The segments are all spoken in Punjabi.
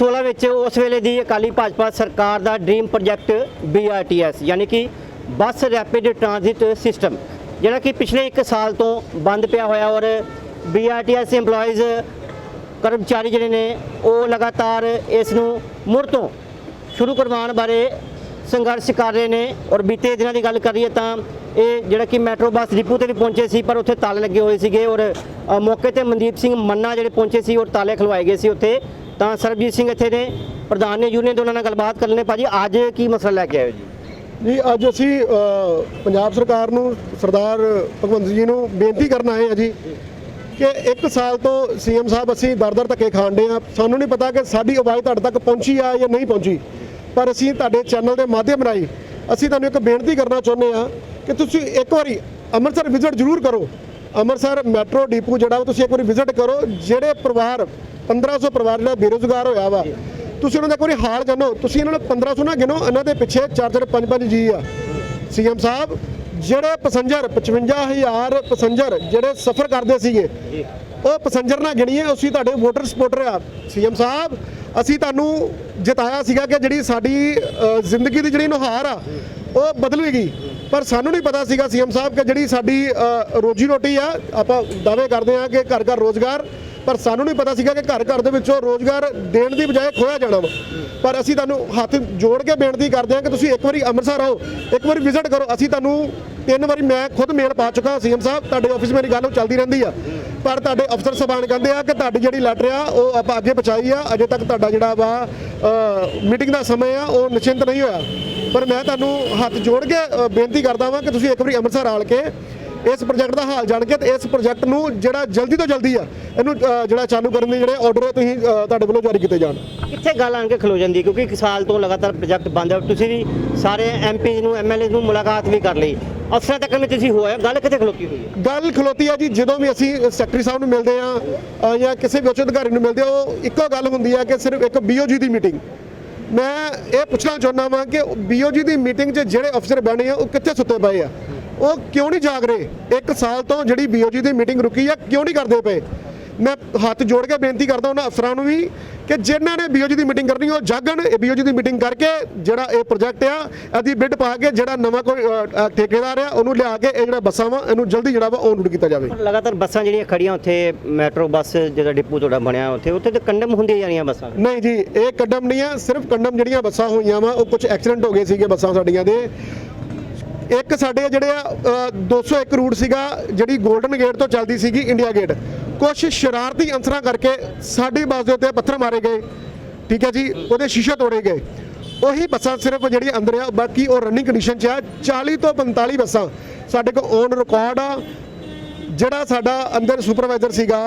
2016 ਵਿੱਚ ਉਸ ਵੇਲੇ ਦੀ ਅਕਾਲੀ ਭਾਜਪਾ ਸਰਕਾਰ ਦਾ ਡ੍ਰੀਮ ਪ੍ਰੋਜੈਕਟ BRTS ਯਾਨੀ ਕਿ ਬੱਸ ਰੈਪਿਡ ਟ੍ਰਾਂਜ਼ਿਟ ਸਿਸਟਮ, ਜਿਹੜਾ ਕਿ ਪਿਛਲੇ 1 ਸਾਲ ਤੋਂ ਬੰਦ ਪਿਆ ਹੋਇਆ ਔਰ BRTS EMPLOYEES, ਕਰਮਚਾਰੀ ਜਿਹੜੇ ਨੇ, ਉਹ ਲਗਾਤਾਰ ਇਸ ਨੂੰ ਮੁੜ ਤੋਂ ਸ਼ੁਰੂ ਕਰਵਾਉਣ ਬਾਰੇ ਸੰਘਰਸ਼ ਕਰ ਰਹੇ ਨੇ ਔਰ ਬੀਤੇ ਦਿਨਾਂ ਦੀ ਗੱਲ ਕਰੀਏ ਤਾਂ ਇਹ ਜਿਹੜਾ ਕਿ ਮੈਟਰੋ ਬੱਸ ਡਿਪੂ ਤੇ ਵੀ ਪਹੁੰਚੇ ਸੀ, ਪਰ ਉੱਥੇ ਤਾਲੇ ਲੱਗੇ ਹੋਏ ਸੀਗੇ ਔਰ ਮੌਕੇ ਤੇ ਮਨਦੀਪ ਸਿੰਘ ਮੰਨਾ ਜਿਹੜੇ ਪਹੁੰਚੇ ਸੀ ਔਰ ਤਾਲੇ ਖਲਵਾਏ ਗਏ ਸੀ ਉੱਥੇ। ਤਾਂ ਸਰਬਜੀਤ ਸਿੰਘ ਇੱਥੇ ਨੇ ਪ੍ਰਧਾਨ ਨੇ ਯੂਨੀਅਨ ਦੇ ਉਹਨਾਂ ਨਾਲ ਗੱਲਬਾਤ ਕਰ ਲੈਣੇ ਭਾਜੀ, ਅੱਜ ਕੀ ਮਸਲਾ ਲੈ ਕੇ ਆਏ ਹੋ ਜੀ? ਜੀ ਅੱਜ ਅਸੀਂ ਪੰਜਾਬ ਸਰਕਾਰ ਨੂੰ, ਸਰਦਾਰ ਭਗਵੰਤ ਜੀ ਨੂੰ ਬੇਨਤੀ ਕਰਨ ਆਏ ਆ ਜੀ ਕਿ ਇੱਕ ਸਾਲ ਤੋਂ ਸੀਐਮ ਸਾਹਿਬ ਅਸੀਂ ਦਰ-ਦਰ ਧੱਕੇ ਖਾਂਦੇ ਆ ਸਾਨੂੰ ਨਹੀਂ ਪਤਾ ਕਿ ਸਾਡੀ ਆਵਾਜ਼ ਤੁਹਾਡੇ ਤੱਕ ਪਹੁੰਚੀ ਆ ਜਾਂ ਨਹੀਂ ਪਹੁੰਚੀ, ਪਰ ਅਸੀਂ ਤੁਹਾਡੇ ਚੈਨਲ ਦੇ ਮਾਧਿਅਮ ਰਾਹੀਂ ਅਸੀਂ ਤੁਹਾਨੂੰ ਇੱਕ ਬੇਨਤੀ ਕਰਨਾ ਚਾਹੁੰਦੇ ਆ ਕਿ ਤੁਸੀਂ ਇੱਕ ਵਾਰੀ ਅੰਮ੍ਰਿਤਸਰ ਵਿਜ਼ਿਟ ਜ਼ਰੂਰ ਕਰੋ। ਅੰਮ੍ਰਿਤਸਰ ਮੈਟਰੋ, ਡਿਪੂ ਜਿਹੜਾ ਵਾ ਤੁਸੀਂ ਇੱਕ ਵਾਰੀ ਵਿਜ਼ਿਟ ਕਰੋ, ਜਿਹੜੇ ਪਰਿਵਾਰ 1500 ਪਰਿਵਾਰ ਜਿਹੜਾ ਬੇਰੁਜ਼ਗਾਰ ਹੋਇਆ ਵਾ। ਤੁਸੀਂ ਉਹਨਾਂ ਦਾ ਇੱਕ ਵਾਰੀ ਹਾਲ ਜਾਣੋ। ਤੁਸੀਂ ਇਹਨਾਂ ਨੂੰ 1500 ਨਾ ਗਿਣੋ, ਇਹਨਾਂ ਦੇ ਪਿੱਛੇ 4-4 5-5 ਜੀ ਆ। ਸੀਐਮ ਸਾਹਿਬ, ਜਿਹੜੇ ਪੈਸੰਜਰ 55000 ਪੈਸੰਜਰ ਜਿਹੜੇ ਸਫ਼ਰ ਕਰਦੇ ਸੀਗੇ, ਉਹ ਪੈਸੰਜਰ ਨਾ ਗਿਣੀਏ, ਅਸੀਂ ਤੁਹਾਡੇ ਵੋਟਰ ਸਪੋਰਟਰ ਆ। ਸੀਐਮ ਸਾਹਿਬ, ਅਸੀਂ ਤੁਹਾਨੂੰ ਜਿਤਾਇਆ ਸੀਗਾ ਕਿ ਜਿਹੜੀ ਸਾਡੀ ਜ਼ਿੰਦਗੀ ਦੀ ਜਿਹੜੀ ਨੁਹਾਰ ਆ, ਉਹ ਬਦਲੇਗੀ ਪਰ ਸਾਨੂੰ ਨਹੀਂ ਪਤਾ ਸੀਗਾ ਸੀਐਮ ਸਾਹਿਬ ਕਿ ਜਿਹੜੀ ਸਾਡੀ ਰੋਜੀ ਰੋਟੀ ਆ, ਆਪਾਂ ਦਾਅਵੇ ਕਰਦੇ ਆ ਕਿ ਘਰ ਘਰ ਰੋਜ਼ਗਾਰ ਪਰ ਸਾਨੂੰ ਨਹੀਂ ਪਤਾ ਸੀਗਾ ਕਿ ਘਰ ਘਰ ਦੇ ਵਿੱਚੋਂ ਰੋਜ਼ਗਾਰ ਦੇਣ ਦੀ ਬਜਾਏ ਖੋਇਆ ਜਾਣਾ ਵਾ। ਪਰ ਅਸੀਂ ਤੁਹਾਨੂੰ ਹੱਥ ਜੋੜ ਕੇ ਬੇਨਤੀ ਕਰਦੇ ਹਾਂ ਕਿ ਤੁਸੀਂ ਇੱਕ ਵਾਰੀ ਅੰਮ੍ਰਿਤਸਰ ਆਓ, ਇੱਕ ਵਾਰੀ ਵਿਜ਼ਿਟ ਕਰੋ। ਅਸੀਂ ਤੁਹਾਨੂੰ ਤਿੰਨ ਵਾਰੀ ਮੈਂ ਖੁਦ ਮੇਲ ਪਾ ਚੁੱਕਾ, ਸੀਐਮ ਸਾਹਿਬ, ਤੁਹਾਡੇ ਆਫਿਸ ਮੇਰੀ ਗੱਲ ਚੱਲਦੀ ਰਹਿੰਦੀ ਆ। ਪਰ ਤੁਹਾਡੇ ਅਫਸਰ ਸਬਾਨ ਕਹਿੰਦੇ ਆ ਕਿ ਤੁਹਾਡੀ ਜਿਹੜੀ ਲੈਟਰ ਆ, ਉਹ ਆਪਾਂ ਅੱਗੇ ਪਹੁੰਚਾਈ ਆ। ਅਜੇ ਤੱਕ ਤੁਹਾਡਾ ਜਿਹੜਾ ਵਾ ਮੀਟਿੰਗ ਦਾ ਸਮੇਂ ਆ, ਉਹ ਨਿਸ਼ਚਿੰਤ ਨਹੀਂ ਹੋਇਆ। ਪਰ ਮੈਂ ਤੁਹਾਨੂੰ ਹੱਥ ਜੋੜ ਕੇ ਬੇਨਤੀ ਕਰਦਾ ਵਾਂ ਕਿ ਤੁਸੀਂ ਇੱਕ ਵਾਰੀ ਅੰਮ੍ਰਿਤਸਰ ਆਲ ਕੇ ਇਸ ਪ੍ਰੋਜੈਕਟ ਦਾ ਹਾਲ ਜਾਣ ਕੇ ਤੇ ਇਸ ਪ੍ਰੋਜੈਕਟ ਨੂੰ ਜਿਹੜਾ ਜਲਦੀ ਤੋਂ ਜਲਦੀ ਆ ਇਹਨੂੰ ਜਿਹੜਾ ਚਾਲੂ ਕਰਨ ਦੇ ਜਿਹੜੇ ਆਰਡਰ ਤੁਸੀਂ ਤੁਹਾਡੇ ਵੱਲੋਂ ਜਾਰੀ ਕੀਤੇ ਜਾਣ। ਕਿੱਥੇ ਗੱਲ ਆਣ ਕੇ ਖਲੋ ਜਾਂਦੀ? ਕਿਉਂਕਿ ਇੱਕ ਸਾਲ ਤੋਂ ਲਗਾਤਾਰ ਪ੍ਰੋਜੈਕਟ ਬੰਦ ਹੈ ਤੁਸੀਂ ਵੀ ਸਾਰੇ ਐਮਪੀ ਨੂੰ ਐਮਐਲਏ ਨੂੰ ਮੁਲਾਕਾਤ ਵੀ ਕਰ ਲਈ। ਅਫਸਰਾਂ ਤੱਕ ਵੀ ਤੁਸੀਂ ਹੋਇਆ। ਗੱਲ ਕਿੱਥੇ ਖਲੋਤੀ ਹੋਈ ਹੈ? ਗੱਲ ਖਲੋਤੀ ਆ ਜੀ ਜਦੋਂ ਵੀ ਅਸੀਂ ਸੈਕਟਰੀ ਸਾਹਿਬ ਨੂੰ ਮਿਲਦੇ ਆ ਜਾਂ ਕਿਸੇ ਵੀ ਉੱਚ ਅਧਿਕਾਰੀ ਨੂੰ ਮਿਲਦੇ ਆ ਉਹ ਇੱਕੋ ਗੱਲ ਹੁੰਦੀ ਆ ਕਿ ਸਿਰਫ ਇੱਕ ਬੀਓਜੀ ਦੀ ਮੀਟਿੰਗ ਮੈਂ ਇਹ ਪੁੱਛਣਾ ਚਾਹੁੰਦਾ ਵਾਂ ਕਿ ਬੀਓਜੀ ਦੀ ਮੀਟਿੰਗ 'ਚ ਜਿਹੜੇ ਅਫਸਰ ਬਣੇ ਆ ਉਹ ਕਿੱਥੇ ਸੁੱਤੇ ਪਏ ਆ? ਉਹ ਕਿਉਂ ਨਹੀਂ ਜਾਗ ਰਹੇ? ਇੱਕ ਸਾਲ ਤੋਂ ਜਿਹੜੀ ਬੀਓਜੀ ਦੀ ਮੀਟਿੰਗ ਰੁਕੀ ਆ ਕਿਉਂ ਨਹੀਂ ਕਰਦੇ ਪਏ? ਮੈਂ ਹੱਥ ਜੋੜ ਕੇ ਬੇਨਤੀ ਕਰਦਾ ਉਹਨਾਂ ਅਫਸਰਾਂ ਨੂੰ ਵੀ ਕਿ ਜਿਨ੍ਹਾਂ ਨੇ ਬੀਓਜੀ ਦੀ ਮੀਟਿੰਗ ਕਰਨੀ ਉਹ ਜਾਗਣ। ਇਹ ਬੀਓਜੀ ਦੀ ਮੀਟਿੰਗ ਕਰਕੇ ਜਿਹੜਾ ਇਹ ਪ੍ਰੋਜੈਕਟ ਆ ਇਹਦੀ ਬਿੱਡ ਪਾ ਕੇ ਜਿਹੜਾ ਨਵਾਂ ਕੋਈ ਠੇਕੇਦਾਰ ਆ ਉਹਨੂੰ ਲਿਆ ਕੇ ਇਹ ਜਿਹੜਾ ਬੱਸਾਂ ਵਾ ਇਹਨੂੰ ਜਲਦੀ ਜਿਹੜਾ ਵਾ ਔਨ ਰੂਟ ਕੀਤਾ ਜਾਵੇ। ਲਗਾਤਾਰ ਬੱਸਾਂ ਜਿਹੜੀਆਂ ਖੜੀਆਂ ਉੱਥੇ ਮੈਟਰੋ ਬੱਸ ਜਿਹੜਾ ਡਿਪੂ ਤੁਹਾਡਾ ਬਣਿਆ ਉੱਥੇ ਉੱਥੇ ਤੇ ਕੰਡਮ ਹੁੰਦੀਆਂ ਜਾ ਰਹੀਆਂ ਬੱਸਾਂ। ਨਹੀਂ ਜੀ ਇਹ ਕੱਡਮ ਨਹੀਂ ਆ ਸਿਰਫ ਕੰਡਮ ਜਿਹੜੀਆਂ ਬੱਸਾਂ ਹੋਈਆਂ ਵਾ ਉਹ ਕੁਝ ਐਕਸੀਡੈਂਟ ਹੋ ਗਏ ਸੀਗੇ ਬੱਸਾਂ ਸਾਡੀਆਂ ਦੇ। ਇੱਕ ਸਾਡੇ ਜਿਹੜੇ ਆ ਅ, 201 ਰੂਟ ਸੀਗਾ ਜਿਹੜੀ 골ਡਨ ਗੇਟ ਤੋਂ ਚੱਲਦੀ ਸੀਗੀ ਇੰਡੀਆ ਗੇਟ ਕੁਝ ਸ਼ਰਾਰਤੀ ਅੰਸਰਾਂ ਕਰਕੇ ਸਾਡੀ ਬੱਸ ਦੇ ਉੱਤੇ ਪੱਥਰ ਮਾਰੇ ਗਏ ਠੀਕ ਹੈ ਜੀ ਉਹਦੇ ਸ਼ੀਸ਼ੇ ਤੋੜੇ ਗਏ। ਉਹੀ ਬੱਸਾਂ ਸਿਰਫ ਜਿਹੜੀ ਅੰਦਰ ਆ ਬਾਕੀ ਉਹ ਰਨਿੰਗ ਕੰਡੀਸ਼ਨ 'ਚ ਆ 40 ਤੋਂ 45 ਬੱਸਾਂ। ਸਾਡੇ ਕੋਲ ਔਨ ਰਿਕਾਰਡ ਆ ਜਿਹੜਾ ਸਾਡਾ ਅੰਦਰ ਸੁਪਰਵਾਈਜ਼ਰ ਸੀਗਾ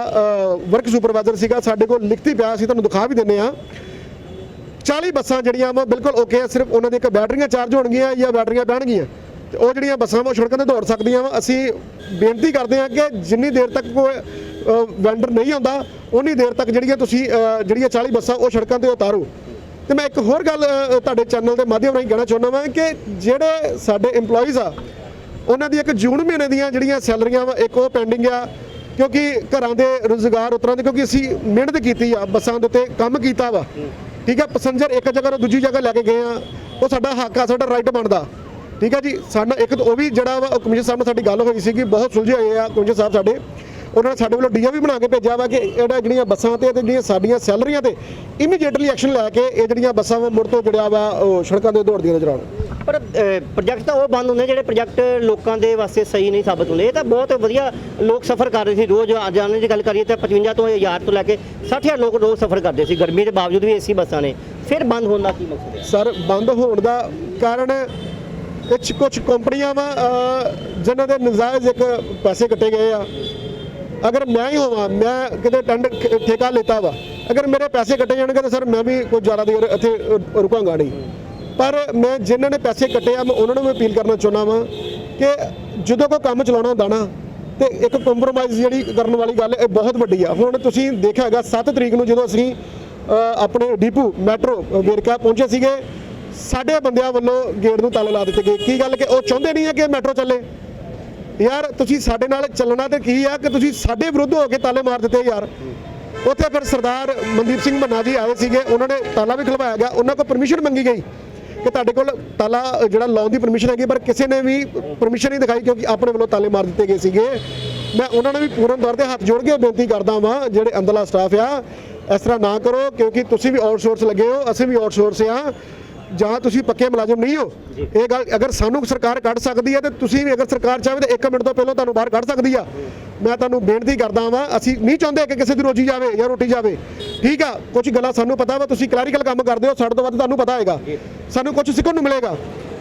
ਵਰਕ ਸੁਪਰਵਾਈਜ਼ਰ ਸੀਗਾ ਸਾਡੇ ਕੋਲ ਲਿਖਤੀ ਪਿਆ ਸੀ ਤੁਹਾਨੂੰ ਦਿਖਾ ਵੀ ਦਿੰਨੇ ਆ 40 ਬੱਸਾਂ ਜਿਹੜੀਆਂ ਵਾ ਬਿਲਕੁਲ ਓਕੇ ਆ ਸਿਰਫ ਉਹਨਾਂ ਦੀਆਂ ਇੱਕ ਬੈਟਰੀਆਂ ਚਾਰਜ ਹੋਣਗੀਆਂ ਜਾਂ ਬੈਟਰੀਆਂ ਬਹਿਣਗੀਆਂ। ਤੇ ਉਹ ਜਿਹੜੀਆਂ ਬੱਸਾਂ ਵਾ ਸੜਕਾਂ ਤੇ ਦੌੜ ਸਕਦੀਆਂ ਵਾ। ਅਸੀਂ ਬੇਨਤੀ ਕਰਦੇ ਹਾਂ ਕਿ ਜਿੰਨੀ ਦੇਰ ਤੱਕ ਕੋਈ ਵੈਂਡਰ ਨਹੀਂ ਆਉਂਦਾ ਉਨੀ ਦੇਰ ਤੱਕ ਜਿਹੜੀਆਂ ਤੁਸੀਂ ਜਿਹੜੀਆਂ 40 ਬੱਸਾਂ, ਉਹ ਸੜਕਾਂ ਤੇ ਉਤਾਰੋ। ਤੇ ਮੈਂ ਇੱਕ ਹੋਰ ਗੱਲ ਤੁਹਾਡੇ ਚੈਨਲ ਦੇ ਮਾਧਿਅਮ ਰਾਹੀਂ ਕਹਿਣਾ ਚਾਹੁੰਦਾ ਵਾਂ ਕਿ ਜਿਹੜੇ ਸਾਡੇ EMPLOYEES ਆ, ਉਹਨਾਂ ਦੀ ਇੱਕ ਜੂਨ ਮਹੀਨੇ ਦੀਆਂ ਜਿਹੜੀਆਂ ਸੈਲਰੀਆਂ ਵਾ, ਇੱਕ ਉਹ ਪੈਂਡਿੰਗ ਆ, ਕਿਉਂਕਿ ਘਰਾਂ ਦੇ ਰੋਜ਼ਗਾਰ ਉਤਰਾਂ ਦੇ, ਕਿਉਂਕਿ ਅਸੀਂ ਮਿਹਨਤ ਕੀਤੀ ਆ, ਬੱਸਾਂ ਦੇ ਉੱਤੇ ਕੰਮ ਕੀਤਾ ਵਾ। ਠੀਕ ਆ, ਪੈਸੰਜਰ ਇੱਕ ਜਗ੍ਹਾ ਤੋਂ ਦੂਜੀ ਜਗ੍ਹਾ ਲੈ ਕੇ ਗਏ ਆ, ਉਹ ਸਾਡਾ ਹੱਕ ਆ, ਸਾਡਾ ਰਾਈਟ ਬਣਦਾ। ਠੀਕ ਆ ਜੀ ਸਾਡਾ ਇੱਕ ਉਹ ਵੀ ਜਿਹੜਾ ਵਾ ਕਮਿਸ਼ਨ ਸਾਹਿਬ ਨਾਲ ਸਾਡੀ ਗੱਲ ਹੋਈ ਸੀਗੀ ਬਹੁਤ ਸੁਲਝੇ ਹੋਏ ਆ ਕਮਿਸ਼ਨ ਸਾਹਿਬ ਸਾਡੇ। ਉਹਨਾਂ ਨੇ ਸਾਡੇ ਵੱਲੋਂ ਡੀਆ ਵੀ ਬਣਾ ਕੇ ਭੇਜਿਆ ਵਾ ਕਿ ਜਿਹੜਾ ਜਿਹੜੀਆਂ ਬੱਸਾਂ ਤੇ ਤੇ ਜਿਹੜੀਆਂ ਸਾਡੀਆਂ ਸੈਲਰੀਆਂ ਤੇ ਇਮੀਡੀਏਟਲੀ ਐਕਸ਼ਨ ਲੈ ਕੇ ਇਹ ਜਿਹੜੀਆਂ ਬੱਸਾਂ ਵਾ ਮੁੜ ਤੋਂ ਜਿਹੜਿਆ ਵਾ ਉਹ ਸੜਕਾਂ ਤੇ ਦੌੜਦੀਆਂ ਨਜ਼ਰ ਆਉਣ। ਪਰ ਪ੍ਰੋਜੈਕਟ ਤਾਂ ਉਹ ਬੰਦ ਹੁੰਦੇ ਜਿਹੜੇ ਪ੍ਰੋਜੈਕਟ ਲੋਕਾਂ ਦੇ ਵਾਸਤੇ ਸਹੀ ਨਹੀਂ ਸਾਬਤ ਹੁੰਦੇ। ਇਹ ਤਾਂ ਬਹੁਤ ਵਧੀਆ ਲੋਕ ਸਫ਼ਰ ਕਰ ਰਹੇ ਸੀ ਰੋਜ਼। ਆ ਜਾਣ ਦੀ ਗੱਲ ਕਰੀਏ ਤਾਂ 55 ਤੋਂ 1000 ਤੋਂ ਲੈ ਕੇ 60000 ਲੋਕ ਰੋਜ਼ ਸਫ਼ਰ ਕਰਦੇ ਸੀ। ਗਰਮੀ ਦੇ ਬਾਵਜੂਦ ਵੀ ਏਸੀ ਬੱਸਾਂ ਨੇ। ਫਿਰ ਬੰਦ ਹੋਣ ਦਾ ਕੀ ਮਕਸਦ ਹੈ? ਸਰ ਬੰਦ ਹੋਣ ਦਾ ਕਾਰਨ ਕੁਝ ਕੁਝ ਕੰਪਨੀਆਂ ਵਾ ਜਿਨ੍ਹਾਂ ਦੇ ਨਜਾਇਜ਼ ਇੱਕ ਪੈਸੇ ਕੱਟੇ ਗਏ ਆ। ਅਗਰ ਮੈਂ ਹੀ ਹੋਵਾਂ, ਮੈਂ ਕਿਤੇ ਟੈਂਡਰ ਠੇਕਾ ਲੈਤਾ ਵਾ, ਅਗਰ ਮੇਰੇ ਪੈਸੇ ਕੱਟੇ ਜਾਣਗੇ ਤਾਂ ਸਰ ਮੈਂ ਵੀ ਕੋਈ ਜ਼ਿਆਦਾ ਦੇਰ ਇੱਥੇ ਰੁਕਾਂਗਾ ਨਹੀਂ। ਪਰ ਮੈਂ ਜਿਨ੍ਹਾਂ ਨੇ ਪੈਸੇ ਕੱਟੇ ਆ, ਮੈਂ ਉਹਨਾਂ ਨੂੰ ਵੀ ਅਪੀਲ ਕਰਨਾ ਚਾਹੁੰਦਾ ਵਾਂ ਕਿ ਜਦੋਂ ਕੋਈ ਕੰਮ ਚਲਾਉਣਾ ਹੁੰਦਾ ਨਾ, ਤੇ ਇੱਕ ਕੰਪਰੋਮਾਈਜ਼ ਜਿਹੜੀ ਕਰਨ ਵਾਲੀ ਗੱਲ ਇਹ ਬਹੁਤ ਵੱਡੀ ਆ। ਹੁਣ ਤੁਸੀਂ ਦੇਖਿਆ ਹੈਗਾ 7 ਤਰੀਕ ਨੂੰ ਜਦੋਂ ਅਸੀਂ ਆਪਣੇ ਡੀਪੂ ਮੈਟਰੋ ਵੇਰਕਾ ਪਹੁੰਚੇ ਸੀਗੇ ਸਾਡੇ ਬੰਦਿਆਂ ਵੱਲੋਂ ਗੇਟ ਨੂੰ ਤਾਲੇ ਲਾ ਦਿੱਤੇ ਗਏ। ਕੀ ਗੱਲ ਕਿ ਉਹ ਚਾਹੁੰਦੇ ਨਹੀਂ ਹੈ ਕਿ ਮੈਟਰੋ ਚੱਲੇ? ਯਾਰ, ਤੁਸੀਂ ਸਾਡੇ ਨਾਲ ਚੱਲਣਾ ਤੇ ਕੀ ਆ ਕਿ ਤੁਸੀਂ ਸਾਡੇ ਵਿਰੁੱਧ ਹੋ ਕੇ ਤਾਲੇ ਮਾਰ ਦਿੱਤੇ ਯਾਰ। ਉੱਥੇ ਫਿਰ ਸਰਦਾਰ ਮਨਦੀਪ ਸਿੰਘ ਮੰਨਾ ਜੀ ਆਏ ਸੀਗੇ। ਉਹਨਾਂ ਨੇ ਤਾਲਾ ਵੀ ਖਲਵਾਇਆ ਗਿਆ। ਉਹਨਾਂ ਕੋਲ ਪਰਮਿਸ਼ਨ ਮੰਗੀ ਗਈ ਕਿ ਤੁਹਾਡੇ ਕੋਲ ਤਾਲਾ, ਜਿਹੜਾ ਲਾਉਣ ਦੀ ਪਰਮਿਸ਼ਨ ਹੈਗੀ, ਪਰ ਕਿਸੇ ਨੇ ਵੀ ਪਰਮਿਸ਼ਨ ਨਹੀਂ ਦਿਖਾਈ ਕਿਉਂਕਿ ਆਪਣੇ ਵੱਲੋਂ ਤਾਲੇ ਮਾਰ ਦਿੱਤੇ ਗਏ ਸੀਗੇ। ਮੈਂ ਉਹਨਾਂ ਨੂੰ ਵੀ ਪੂਰਨ ਤੌਰ ਤੇ ਹੱਥ ਜੋੜ ਕੇ ਬੇਨਤੀ ਕਰਦਾ ਵਾਂ, ਜਿਹੜੇ ਅੰਦਰਲਾ ਸਟਾਫ ਆ, ਇਸ ਤਰ੍ਹਾਂ ਨਾ ਕਰੋ ਕਿਉਂਕਿ ਤੁਸੀਂ ਵੀ ਆਊਟਸੋਰਸ ਲੱਗੇ ਹੋ, ਅਸੀਂ ਵੀ ਆਊਟਸੋਰਸ ਆ। ਜਾਂ ਤੁਸੀਂ ਪੱਕੇ ਮੁਲਾਜ਼ਮ ਨਹੀਂ ਹੋ ਇਹ ਗੱਲ ਅਗਰ ਸਾਨੂੰ ਸਰਕਾਰ ਕੱਢ ਸਕਦੀ ਹੈ ਤੇ ਤੁਸੀਂ ਵੀ ਅਗਰ ਸਰਕਾਰ ਚਾਹੇ ਤਾਂ 1 ਮਿੰਟ ਤੋਂ ਪਹਿਲਾਂ ਤੁਹਾਨੂੰ ਬਾਹਰ ਕੱਢ ਸਕਦੀ ਆ। ਮੈਂ ਤੁਹਾਨੂੰ ਬੇਨਤੀ ਕਰਦਾ ਵਾਂ ਅਸੀਂ ਨਹੀਂ ਚਾਹੁੰਦੇ ਕਿ ਕਿਸੇ ਦੀ ਰੋਜੀ ਜਾਵੇ ਜਾਂ ਰੋਟੀ ਜਾਵੇ। ਠੀਕ ਆ ਕੁਝ ਗੱਲਾਂ ਸਾਨੂੰ ਪਤਾ ਵਾ ਤੁਸੀਂ ਕਲੈਰੀਕਲ ਕੰਮ ਕਰਦੇ ਹੋ ਸਾਡੇ ਤੋਂ ਵੱਧ ਤੁਹਾਨੂੰ ਪਤਾ ਹੈਗਾ ਸਾਨੂੰ ਕੁਝ ਸਿੱਖਣ ਨੂੰ ਮਿਲੇਗਾ।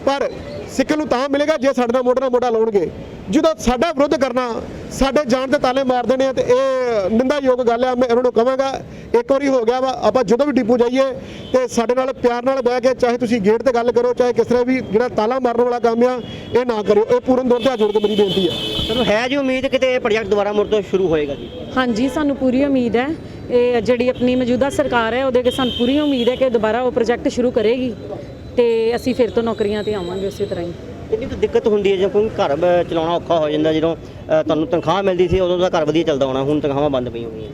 ਪਰ ਸਿੱਖਣ ਨੂੰ ਤਾਂ ਮਿਲੇਗਾ ਜੇ ਸਾਡੇ ਨਾਲ ਮੋਢੇ ਨਾਲ ਮੋਢਾ ਲਾਉਣਗੇ। ਜਦੋਂ ਸਾਡਾ ਵਿਰੋਧ ਕਰਨਾ ਸਾਡੇ ਜਾਨ ਤੇ ਤਾਲੇ ਮਾਰ ਦੇਣੇ ਆ ਤੇ ਇਹ ਨਿੰਦਾਯੋਗ ਗੱਲ ਆ ਮੈਂ ਇਹਨਾਂ ਨੂੰ ਕਹਾਂਗਾ ਇੱਕ ਵਾਰੀ ਹੋ ਗਿਆ ਵਾ ਆਪਾਂ ਜਦੋਂ ਵੀ ਡਿਪੂ ਜਾਈਏ ਤੇ ਸਾਡੇ ਨਾਲ ਪਿਆਰ ਨਾਲ ਬਹਿ ਕੇ ਚਾਹੇ ਤੁਸੀਂ ਗੇਟ ਤੇ ਗੱਲ ਕਰੋ ਚਾਹੇ ਕਿਸ ਤਰ੍ਹਾਂ ਵੀ ਜਿਹੜਾ ਤਾਲਾ ਮਾਰਨ ਵਾਲਾ ਕੰਮ ਆ ਇਹ ਨਾ ਕਰਿਓ ਇਹ ਪੂਰਨ ਤੌਰ ਤੇ ਹੱਥ ਜੋੜ ਕੇ ਮੇਰੀ ਬੇਨਤੀ ਆ। ਤੁਹਾਨੂੰ ਹੈ ਜੀ ਉਮੀਦ ਕਿਤੇ ਇਹ ਪ੍ਰੋਜੈਕਟ ਦੁਬਾਰਾ ਮੁੜ ਤੋਂ ਸ਼ੁਰੂ ਹੋਏਗਾ ਜੀ। ਹਾਂਜੀ ਸਾਨੂੰ ਪੂਰੀ ਉਮੀਦ ਹੈ ਇਹ ਜਿਹੜੀ ਆਪਣੀ ਮੌਜੂਦਾ ਸਰਕਾਰ ਹੈ ਉਹਦੇ ਅੱਗੇ ਸਾਨੂੰ ਪੂਰੀ ਉਮੀਦ ਹੈ ਕਿ ਦੁਬਾਰਾ ਉਹ ਪ੍ਰੋਜੈਕਟ ਸ਼ੁਰੂ ਕਰੇਗੀ। ਤੇ ਅਸੀਂ ਫਿਰ ਤੋਂ ਨੌਕਰੀਆਂ ਤੇ ਆਵਾਂਗੇ ਉਸੇ ਤਰ੍ਹਾਂ ਹੀ। ਇੰਨੀ ਕੁ ਦਿੱਕਤ ਹੁੰਦੀ ਹੈ ਜਦੋਂ ਕੋਈ ਘਰ ਬ- ਚਲਾਉਣਾ ਔਖਾ ਹੋ ਜਾਂਦਾ ਜਦੋਂ ਅ, ਤੁਹਾਨੂੰ ਤਨਖਾਹ ਮਿਲਦੀ ਸੀ ਉਦੋਂ ਦਾ ਘਰ ਵਧੀਆ ਚੱਲਦਾ ਹੋਣਾ ਹੁਣ ਤਨਖਾਹਾਂ ਬੰਦ ਪਈਆਂ ਹੋਈਆਂ।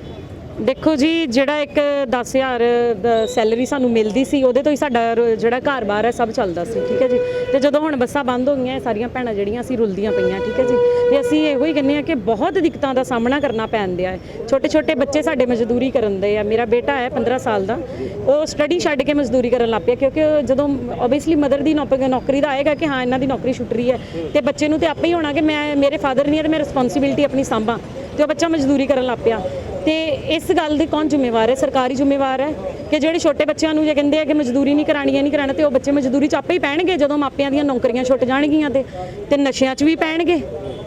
ਦੇਖੋ ਜੀ, ਜਿਹੜਾ ਇੱਕ 10000 ਦਾ ਸੈਲਰੀ ਸਾਨੂੰ ਮਿਲਦੀ ਸੀ, ਉਹਦੇ ਤੋਂ ਹੀ ਸਾਡਾ ਰ- ਜਿਹੜਾ ਘਰ-ਬਾਰ ਹੈ, ਸਭ ਚੱਲਦਾ ਸੀ, ਠੀਕ ਹੈ ਜੀ? ਤੇ ਜਦੋਂ ਹੁਣ ਬੱਸਾਂ ਬੰਦ ਹੋ ਗਈਆਂ, ਇਹ ਸਾਰੀਆਂ ਭੈਣਾਂ ਜਿਹੜੀਆਂ ਅਸੀਂ ਰੁਲਦੀਆਂ ਪਈਆਂ, ਠੀਕ ਹੈ ਜੀ? ਤੇ ਅਸੀਂ ਇਹੋ ਹੀ ਕਹਿੰਦੇ ਆ ਕਿ ਬਹੁਤ ਦਿੱਕਤਾਂ ਦਾ ਸਾਹਮਣਾ ਕਰਨਾ ਪੈਂਦਿਆ ਹੈ। ਛੋਟੇ-ਛੋਟੇ ਬੱਚੇ ਸਾਡੇ ਮਜ਼ਦੂਰੀ ਕਰਨ ਦੇ ਆ। ਮੇਰਾ ਬੇਟਾ ਹੈ 15 ਸਾਲ ਦਾ। ਉਹ ਸਟੱਡੀ ਛੱਡ ਕੇ ਮਜ਼ਦੂਰੀ ਕਰਨ ਲੱਗ ਪਿਆ, ਕਿਉਂਕਿ ਉਹ ਜਦੋਂ ਆਬਵੀਅਸਲੀ ਮਦਰ ਦੀ ਨੌਕ- ਨੌਕਰੀ ਦਾ ਆਏਗਾ ਕਿ ਹਾਂ, ਇਹਨਾਂ ਦੀ ਨੌਕਰੀ ਛੁੱਟ ਰਹੀ ਹੈ, ਤੇ ਬੱਚੇ ਨੂੰ ਤੇ ਆਪੇ ਹੀ ਹੋਣਾ ਕਿ ਮੈਂ, ਮੇਰੇ ਫਾਦਰ ਨਹੀਂ ਹੈ ਤੇ ਮੈਂ ਰਿਸਪੌਂਸਿਬਿਲਟੀ ਆਪਣੀ ਸਾਂਭਾਂ। ਤੇ ਉਹ ਬੱਚਾ ਮਜ਼ਦੂਰੀ ਕਰਨ ਲੱਗ ਪਿਆ। ਤੇ ਇਸ ਗੱਲ ਦੀ ਕੌਣ ਜ਼ਿੰਮੇਵਾਰ ਹੈ? ਸਰਕਾਰੀ ਜ਼ਿੰਮੇਵਾਰ ਹੈ ਕਿ ਜਿਹੜੇ ਛੋਟੇ ਬੱਚਿਆਂ ਨੂੰ ਜੇ ਕਹਿੰਦੇ ਆ ਕਿ ਮਜ਼ਦੂਰੀ ਨਹੀਂ ਕਰਾਣੀ ਹੈ ਨਹੀਂ ਕਰਾਣਾ ਤੇ ਉਹ ਬੱਚੇ ਮਜ਼ਦੂਰੀ ਚ ਆਪੇ ਹੀ ਪੈਣਗੇ ਜਦੋਂ ਮਾਪਿਆਂ ਦੀਆਂ ਨੌਕਰੀਆਂ ਛੁੱਟ ਜਾਣਗੀਆਂ ਤੇ ਤੇ ਨਸ਼ਿਆਂ 'ਚ ਵੀ ਪੈਣਗੇ।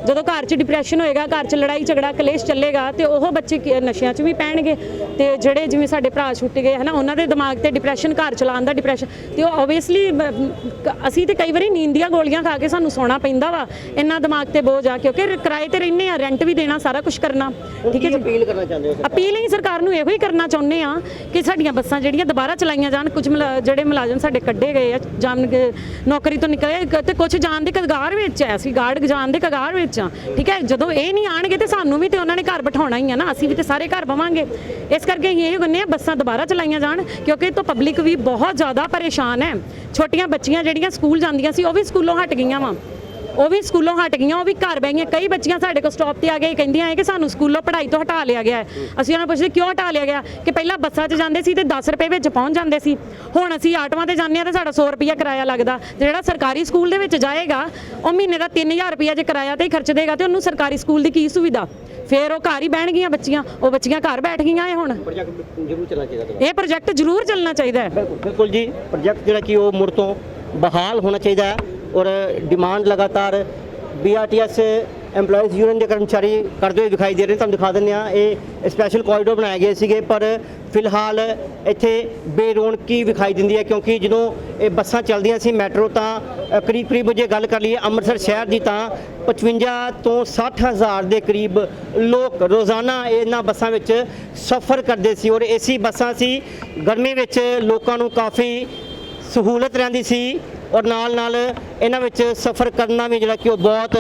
ਜਦੋਂ ਘਰ 'ਚ ਡਿਪਰੈਸ਼ਨ ਹੋਏਗਾ ਘਰ 'ਚ ਲੜਾਈ ਝਗੜਾ ਕਲੇਸ਼ ਚੱਲੇਗਾ ਤੇ ਉਹ ਬੱਚੇ ਨਸ਼ਿਆਂ 'ਚ ਵੀ ਪੈਣਗੇ। ਤੇ ਜਿਹੜੇ ਜਿਵੇਂ ਸਾਡੇ ਭਰਾ ਛੁੱਟ ਗਏ ਹਨਾ ਉਹਨਾਂ ਦੇ ਦਿਮਾਗ ਤੇ ਡਿਪਰੈਸ਼ਨ ਘਰ ਚਲਾਉਣ ਦਾ ਡਿਪਰੈਸ਼ਨ ਤੇ ਉਹ ਆਬਵੀਅਸਲੀ ਅਸੀਂ ਤੇ ਕਈ ਵਾਰੀ ਨੀਂਦ ਦੀਆਂ ਗੋਲੀਆਂ ਖਾ ਕੇ ਸਾਨੂੰ ਸੌਣਾ ਪੈਂਦਾ ਵਾ। ਇੰਨਾ ਦਿਮਾਗ ਤੇ ਬੋਝ ਆ ਕਿਉਂਕਿ ਕਿਰਾਏ ਤੇ ਰਹਿੰਦੇ ਆ ਰੈਂਟ ਵੀ ਦੇਣਾ ਸਾਰਾ ਕੁਝ ਕਰਨਾ ਠੀਕ ਹੈ ਜੀ? ਅਪੀਲ ਕਰਨਾ ਚਾਹੁੰਦੇ ਹੋ ਅਪੀਲ ਹੀ ਸਰਕਾਰ ਨੂੰ ਇਹੋ ਹੀ ਕਰਨਾ ਚਾਹੁੰਦੇ ਆ ਕਿ ਸਾਡੀਆਂ ਬੱਸਾਂ ਜਿਹੜੀਆਂ ਦੁਬਾਰਾ ਚਲਾਈਆਂ ਜਾਣ ਕੁਝ ਜਿਹੜੇ ਮੁਲਾਜ਼ਮ ਸਾਡੇ ਕੱਢੇ ਗਏ ਆ ਕੇ ਨੌਕਰੀ ਤੋਂ ਨਿਕਲੇ ਤੇ ਕੁਝ ਜਾਣ ਦੇ ਕਗਾਰ ਵਿੱਚ ਐ ਅਸੀਂ ਗਾਰਡ ਜਾਣ ਦੇ ਕਗਾਰ ਵਿੱਚ ਬੱਚਾ ਠੀਕ ਹੈ? ਜਦੋਂ ਇਹ ਨਹੀਂ ਆਣਗੇ ਤੇ ਸਾਨੂੰ ਵੀ ਤੇ ਉਹਨਾਂ ਨੇ ਘਰ ਬਿਠਾਉਣਾ ਹੀ ਆ ਨਾ। ਅਸੀਂ ਵੀ ਤੇ ਸਾਰੇ ਘਰ ਬਵਾਂਗੇ। ਇਸ ਕਰਕੇ ਅਸੀਂ ਇਹ ਕਹਿੰਦੇ ਆ, ਬੱਸਾਂ ਦੁਬਾਰਾ ਚਲਾਈਆਂ ਜਾਣ, ਕਿਉਂਕਿ ਇਹ ਤੋਂ ਪਬਲਿਕ ਵੀ ਬਹੁਤ ਜ਼ਿਆਦਾ ਪਰੇਸ਼ਾਨ ਹੈ। ਛੋਟੀਆਂ ਬੱਚੀਆਂ ਜਿਹੜੀਆਂ ਸਕੂਲ ਜਾਂਦੀਆਂ ਸੀ, ਉਹ ਵੀ ਸਕੂਲੋਂ ਹਟ ਗਈਆਂ ਵਾ। ਉਹ ਵੀ ਸਕੂਲੋਂ ਹਟ ਗਈਆਂ, ਉਹ ਵੀ ਘਰ ਬਹਿ ਗਈਆਂ। ਕਈ ਬੱਚੀਆਂ ਸਾਡੇ ਕੋਲ ਸਟਾਪ ਤੇ ਆ ਕੇ ਕਹਿੰਦੀਆਂ ਹੈ ਕਿ ਸਾਨੂੰ ਸਕੂਲੋਂ ਪੜ੍ਹਾਈ ਤੋਂ ਹਟਾ ਲਿਆ ਗਿਆ ਹੈ। ਅਸੀਂ ਉਹਨਾਂ ਨੂੰ ਪੁੱਛਦੇ, ਕਿਉਂ ਹਟਾ ਲਿਆ ਗਿਆ? ਕਿ ਪਹਿਲਾਂ ਬੱਸਾਂ 'ਚ ਜਾਂਦੇ ਸੀ ਤੇ 10 ਰੁਪਏ ਵਿੱਚ ਪਹੁੰਚ ਜਾਂਦੇ ਸੀ। ਹੁਣ ਅਸੀਂ ਆਟੋਆਂ ਤੇ ਜਾਂਦੇ ਆ ਤੇ ਸਾਡਾ 100 ਰੁਪਿਆ ਕਿਰਾਇਆ ਲੱਗਦਾ। ਜਿਹੜਾ ਸਰਕਾਰੀ ਸਕੂਲ ਦੇ ਵਿੱਚ ਜਾਏਗਾ, ਉਹ ਮਹੀਨੇ ਦਾ 3000 ਰੁਪਿਆ ਜੇ ਕਿਰਾਇਆ ਤੇ ਹੀ ਖਰਚ ਦੇਗਾ ਤੇ ਉਹਨੂੰ ਸਰਕਾਰੀ ਸਕੂਲ ਦੀ ਕੀ ਸੁਵਿਧਾ? ਫੇਰ ਉਹ ਘਰ ਹੀ ਬਹਿਣਗੀਆਂ ਬੱਚੀਆਂ, ਉਹ ਬੱਚੀਆਂ ਘਰ ਬੈਠ ਗਈਆਂ ਇਹ ਹੁਣ। ਜ਼ਰੂਰ ਚੱਲਣਾ ਚਾਹੀਦਾ ਇਹ ਪ੍ਰੋਜੈਕਟ ਜ਼ਰੂਰ ਚੱਲਣਾ ਚਾਹੀਦਾ ਹੈ। ਬਿਲਕੁਲ ਬਿਲਕੁਲ ਜੀ। ਪ੍ਰੋਜੈਕਟ ਜਿਹੜਾ ਕਿ ਉਹ ਮੁੜ ਤੋਂ ਬਹਾਲ ਹੋਣਾ ਚਾਹੀਦਾ ਹੈ। ਔਰ ਡਿਮਾਂਡ ਲਗਾਤਾਰ ਬੀਆਰਟੀਐਸ EMPLOYEES ਯੂਨੀਅਨ ਦੇ ਕਰਮਚਾਰੀ ਕਰਦੇ ਹੋਏ ਦਿਖਾਈ ਦੇ ਰਹੇ ਤੁਹਾਨੂੰ ਦਿਖਾ ਦਿੰਦੇ ਆ ਇਹ ਸਪੈਸ਼ਲ ਕੋਰੀਡੋਰ ਬਣਾਏ ਗਏ ਸੀਗੇ, ਪਰ ਫਿਲਹਾਲ ਇੱਥੇ ਬੇਰੌਣਕੀ ਵਿਖਾਈ ਦਿੰਦੀ ਹੈ, ਕਿਉਂਕਿ ਜਦੋਂ ਇਹ ਬੱਸਾਂ ਚੱਲਦੀਆਂ ਸੀ ਮੈਟਰੋ, ਤਾਂ ਕਰੀਬ ਕਰੀਬ ਜੇ ਗੱਲ ਕਰ ਲਈਏ ਅੰਮ੍ਰਿਤਸਰ ਸ਼ਹਿਰ ਦੀ, ਤਾਂ 55 ਤੋਂ 60 ਹਜ਼ਾਰ ਦੇ ਕਰੀਬ ਲੋਕ ਰੋਜ਼ਾਨਾ ਇਹਨਾਂ ਬੱਸਾਂ ਵਿੱਚ ਸਫ਼ਰ ਕਰਦੇ ਸੀ। ਔਰ ਏਸੀ ਬੱਸਾਂ ਸੀ। ਗਰਮੀ ਵਿੱਚ ਲੋਕਾਂ ਨੂੰ ਕਾਫੀ ਸਹੂਲਤ ਰਹਿੰਦੀ ਸੀ। ਔਰ ਨਾਲ ਨਾਲ ਇਹਨਾਂ ਵਿੱਚ ਸਫ਼ਰ ਕਰਨਾ ਵੀ ਜਿਹੜਾ ਕਿ ਉਹ ਬਹੁਤ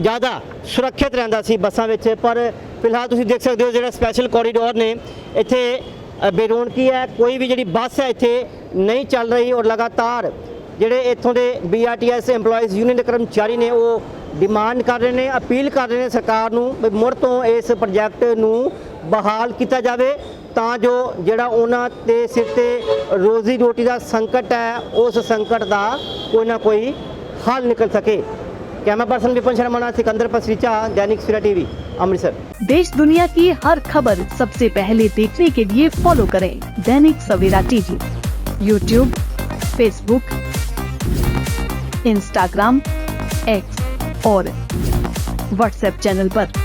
ਜ਼ਿਆਦਾ ਸੁਰੱਖਿਅਤ ਰਹਿੰਦਾ ਸੀ ਬੱਸਾਂ ਵਿੱਚ। ਪਰ ਫਿਲਹਾਲ ਤੁਸੀਂ ਦੇਖ ਸਕਦੇ ਹੋ ਜਿਹੜਾ ਸਪੈਸ਼ਲ ਕੋਰੀਡੋਰ ਨੇ ਇੱਥੇ ਅ, ਬੇਰੌਣਕੀ ਹੈ ਕੋਈ ਵੀ ਜਿਹੜੀ ਬੱਸ ਹੈ ਇੱਥੇ ਨਹੀਂ ਚੱਲ ਰਹੀ ਔਰ ਲਗਾਤਾਰ ਜਿਹੜੇ ਇੱਥੋਂ ਦੇ BRTS EMPLOYEES ਯੂਨੀਅਨ ਦੇ ਕਰਮਚਾਰੀ ਨੇ ਉਹ ਡਿਮਾਂਡ ਕਰ ਰਹੇ ਨੇ ਅਪੀਲ ਕਰ ਰਹੇ ਨੇ ਸਰਕਾਰ ਨੂੰ ਵੀ ਮੁੜ ਤੋਂ ਇਸ ਪ੍ਰੋਜੈਕਟ ਨੂੰ ਬਹਾਲ ਕੀਤਾ ਜਾਵੇ ਤਾਂ ਜੋ ਜਿਹੜਾ ਉਹਨਾਂ ਦੇ ਸਿਰ ਤੇ ਰੋਜ਼ੀ ਰੋਟੀ ਦਾ ਸੰਕਟ ਹੈ ਉਸ ਸੰਕਟ ਦਾ ਕੋਈ ਨਾ ਕੋਈ ਹੱਲ ਨਿਕਲ ਸਕੇ camera person Vipan Sharma Nath Sikandar Pasricha Dainik Savera TV Amritsar देश दुनिया की हर खबर सबसे पहले देखने के लिए फॉलो करें Dainik Savera TV YouTube Facebook Instagram X और व्हाट्सएप चैनल पर।